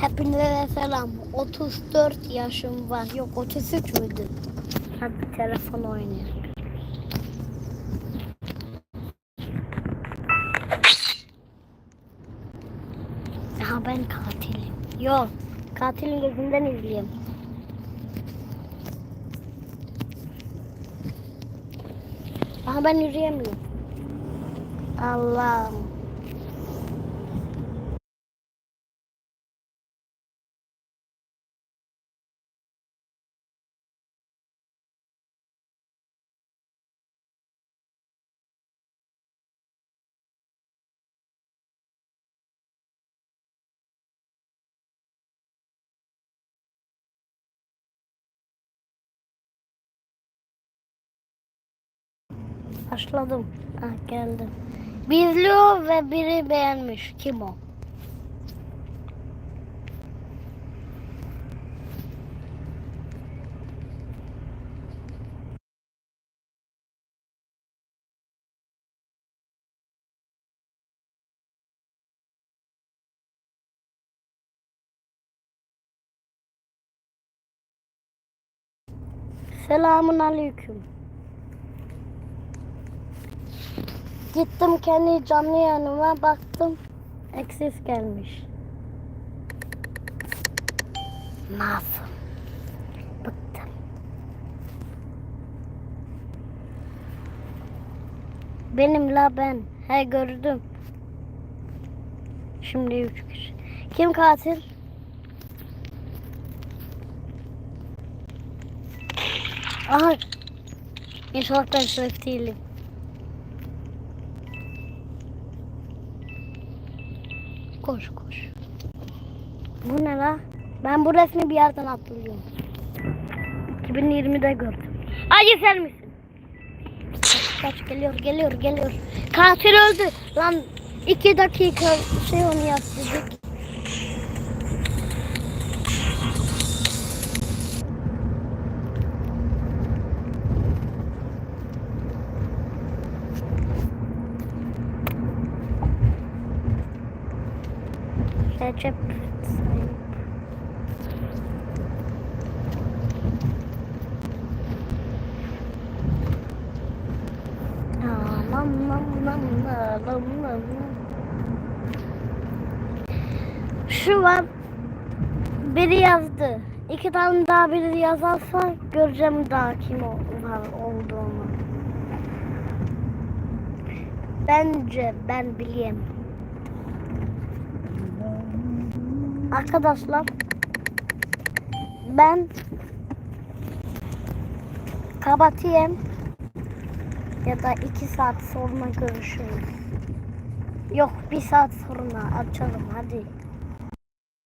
Hepinize selam. 34 yaşım var. Yok 33 müydü? Hadi telefon oynayalım. Aha ben katilim. Yok. Katilin gözünden izleyeyim. Aha ben yürüyemiyorum. Allah'ım. Başladım. Ah geldim. Bir izliyor ve biri beğenmiş. Kim o? Selamun aleyküm. Gittim kendi canlı yanıma baktım. Eksis gelmiş. Nasıl? Bıktım. Benim la ben. He gördüm. Şimdi üç kişi. Kim katil? Aha. İnşallah ben sırf değilim. Koş koş. Bu ne la? Ben bu resmi bir yerden hatırlıyorum. 2020'de gördüm. Ay sen misin? Kaç, kaç geliyor geliyor geliyor. Katil öldü. Lan iki dakika şey onu yaptık. Recep Tayyip. Şu var. Biri yazdı. İki tane daha biri yazarsa göreceğim daha kim olduğunu. Bence ben bileyim. Arkadaşlar ben kapatayım ya da iki saat sonra görüşürüz. Yok bir saat sonra açalım hadi.